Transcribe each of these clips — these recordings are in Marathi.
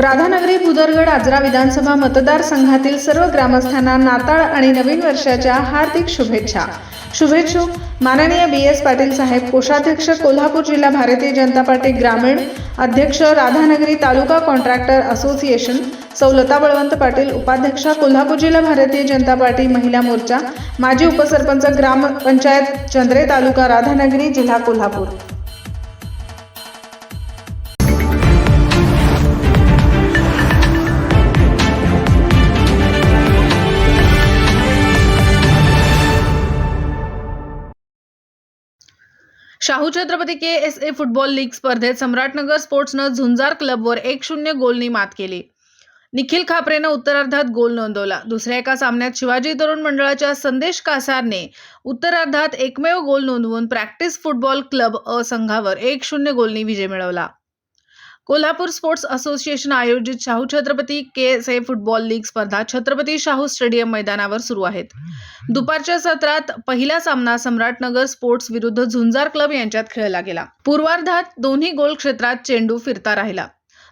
राधानगरी भुदरगड आजरा विधानसभा मतदारसंघातील सर्व ग्रामस्थांना नाताळ आणि नवीन वर्षाच्या हार्दिक शुभेच्छा. शुभेच्छुक माननीय बी एस पाटील साहेब कोषाध्यक्ष कोल्हापूर जिल्हा भारतीय जनता पार्टी ग्रामीण अध्यक्ष राधानगरी तालुका कॉन्ट्रॅक्टर असोसिएशन सौलता बळवंत पाटील उपाध्यक्षा कोल्हापूर जिल्हा भारतीय जनता पार्टी महिला मोर्चा माजी उपसरपंच ग्रामपंचायत चंद्रे तालुका राधानगरी जिल्हा Kolhapur. Shahu Chhatrapati K S A football league स्पर्धेत सम्राटनगर स्पोर्ट्सनं झुंजार क्लबवर एक शून्य गोलनी मात केली. निखिल खापरेनं उत्तरार्धात गोल नोंदवला. दुसऱ्या एका सामन्यात शिवाजी तरुण मंडळाच्या संदेश कासारने उत्तरार्धात एकमेव गोल नोंदवून प्रॅक्टिस फुटबॉल क्लब अ संघावर एक शून्य गोलनी विजय मिळवला. कोल्हापूर स्पोर्ट्स असोसिएशन आयोजित Shahu Chhatrapati K S A football league स्पर्धा छत्रपती शाहू स्टेडियम मैदानावर सुरू आहेत. दुपारच्या सत्रात पहिला सामना सम्राटनगर स्पोर्ट्स विरुद्ध झुंजार क्लब यांच्यात खेळला गेला. पूर्वार्धात दोन्ही गोल क्षेत्रात चेंडू फिरता राहिला.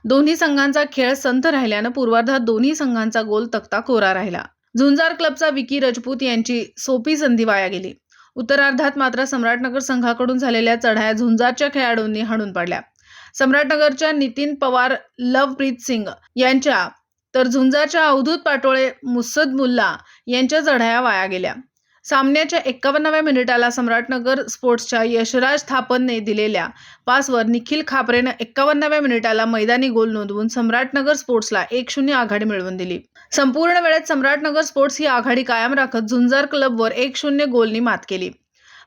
दोन्ही संघांचा खेळ संथ राहिल्यानं पूर्वार्धात दोन्ही संघांचा गोल तक्ता कोरा राहिला. झुंजार क्लबचा विकी राजपूत यांची सोपी संधी वाया गेली. उत्तरार्धात मात्र सम्राटनगर संघाकडून झालेल्या चढाया झुंजारच्या खेळाडूंनी हाणून पाडल्या. सम्राटनगरच्या नितीन पवार लवप्रीत सिंग यांच्या तर झुंजारच्या अवधूत पाटोळे मुसद मुल्ला यांच्या चढाया वाया गेल्या. सामन्याच्या एक्कावन्नाव्या मिनिटाला सम्राटनगर स्पोर्ट्सच्या यशराज थापनने दिलेल्या पासवर निखिल खापरेनं एक्कावन्नाव्या मिनिटाला मैदानी गोल नोंदवून सम्राटनगर स्पोर्ट्सला एक शून्य आघाडी मिळवून दिली. संपूर्ण वेळेत सम्राटनगर स्पोर्ट्स ही आघाडी कायम राखत झुंजार क्लबवर एक शून्य गोलनी मात केली.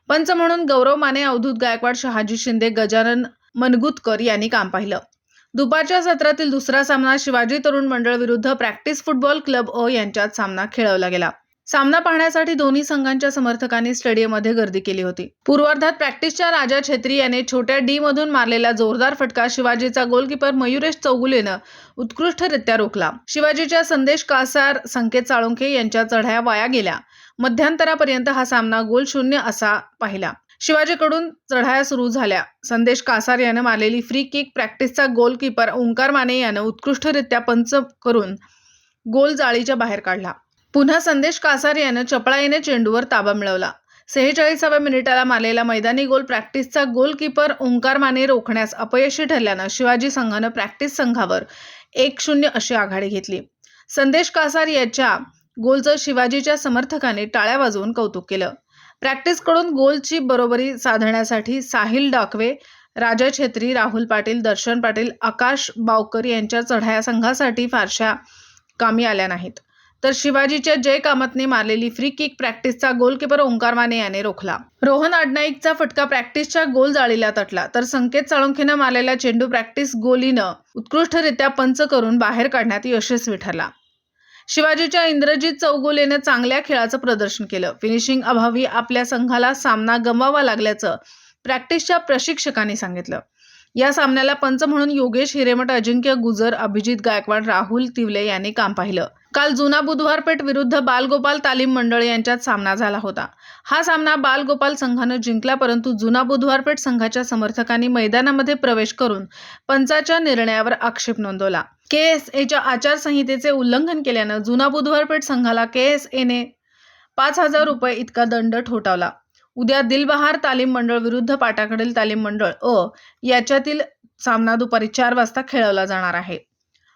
पंच म्हणून गौरव माने अवधूत गायकवाड शहाजी शिंदे गजानन मनगुतकर यांनी काम पाहिलं. दुपारच्या सत्रातील दुसरा सामना शिवाजी तरुण मंडळ विरुद्ध प्रॅक्टिस फुटबॉल क्लब अ यांच्यात सामना खेळवला गेला. सामना पाहण्यासाठी दोन्ही संघांच्या समर्थकांनी स्टेडियममध्ये गर्दी केली होती. पूर्वार्धात प्रॅक्टिसच्या राजा छेत्री याने छोट्या डी मधून मारलेला जोरदार फटका शिवाजीचा गोलकीपर मयुरेश चौगुलेनं उत्कृष्टरित्या रोखला. शिवाजीच्या संदेश कासार संकेत साळुंखे यांच्या चढाया वाया गेल्या. मध्यंतरापर्यंत हा सामना गोल शून्य असा पाहिला. शिवाजीकडून चढाया सुरू झाल्या. संदेश कासार यानं मारलेली फ्री किक प्रॅक्टिसचा गोलकीपर ओंकार माने यानं उत्कृष्टरित्या पंच करून गोल जाळीच्या बाहेर काढला. पुन्हा संदेश कासार यानं चपळाईने चेंडूवर ताबा मिळवला. सेहेचाळीसाव्या मिनिटाला मारलेला मैदानी गोल प्रॅक्टिसचा गोलकीपर ओंकार माने रोखण्यास अपयशी ठरल्यानं शिवाजी संघानं प्रॅक्टिस संघावर एक शून्य अशी आघाडी घेतली. संदेश कासार याच्या गोलचं शिवाजीच्या समर्थकाने टाळ्या वाजवून कौतुक केलं. प्रॅक्टिसकडून गोलची बरोबरी साधण्यासाठी साहिल डाकवे राजा छेत्री राहुल पाटील दर्शन पाटील आकाश बावकर यांच्या चढाया संघासाठी फारशा कामी आल्या नाहीत. तर शिवाजीच्या जय कामतने मारलेली फ्री किक प्रॅक्टिसचा गोलकीपर ओंकार माने याने रोखला. रोहन अडनाईकचा फटका प्रॅक्टिसच्या गोल जाळीला तटला तर संकेत साळुंखेनं मारलेला चेंडू प्रॅक्टिस गोलीनं उत्कृष्टरित्या पंच करून बाहेर काढण्यात यशस्वी ठरला. शिवाजीच्या इंद्रजित चौगुलेने चांगल्या खेळाचं प्रदर्शन केलं. फिनिशिंग अभावी आपल्या संघाला सामना गमवावा लागल्याचं प्रॅक्टिसच्या प्रशिक्षकांनी सांगितलं. या सामन्याला पंच म्हणून योगेश हिरेमठ अजिंक्य गुजर अभिजित गायकवाड राहुल तिवले यांनी काम पाहिलं. काल जुना बुधवारपेठ विरुद्ध बालगोपाल तालीम मंडळ यांच्यात सामना झाला होता. हा सामना बालगोपाल संघानं जिंकला परंतु जुना बुधवारपेठ संघाच्या समर्थकांनी मैदानामध्ये प्रवेश करून पंचाच्या निर्णयावर आक्षेप नोंदवला. के एस एच्या आचारसंहितेचे उल्लंघन केल्यानं जुना बुधवारपेठ संघाला के एस एने पाच हजार रुपये इतका दंड ठोठावला. उद्या दिलबहार तालीम मंडळ विरुद्ध पाटाकडील तालीम मंडळ अ याच्यातील सामना दुपारी चार वाजता खेळवला जाणार आहे.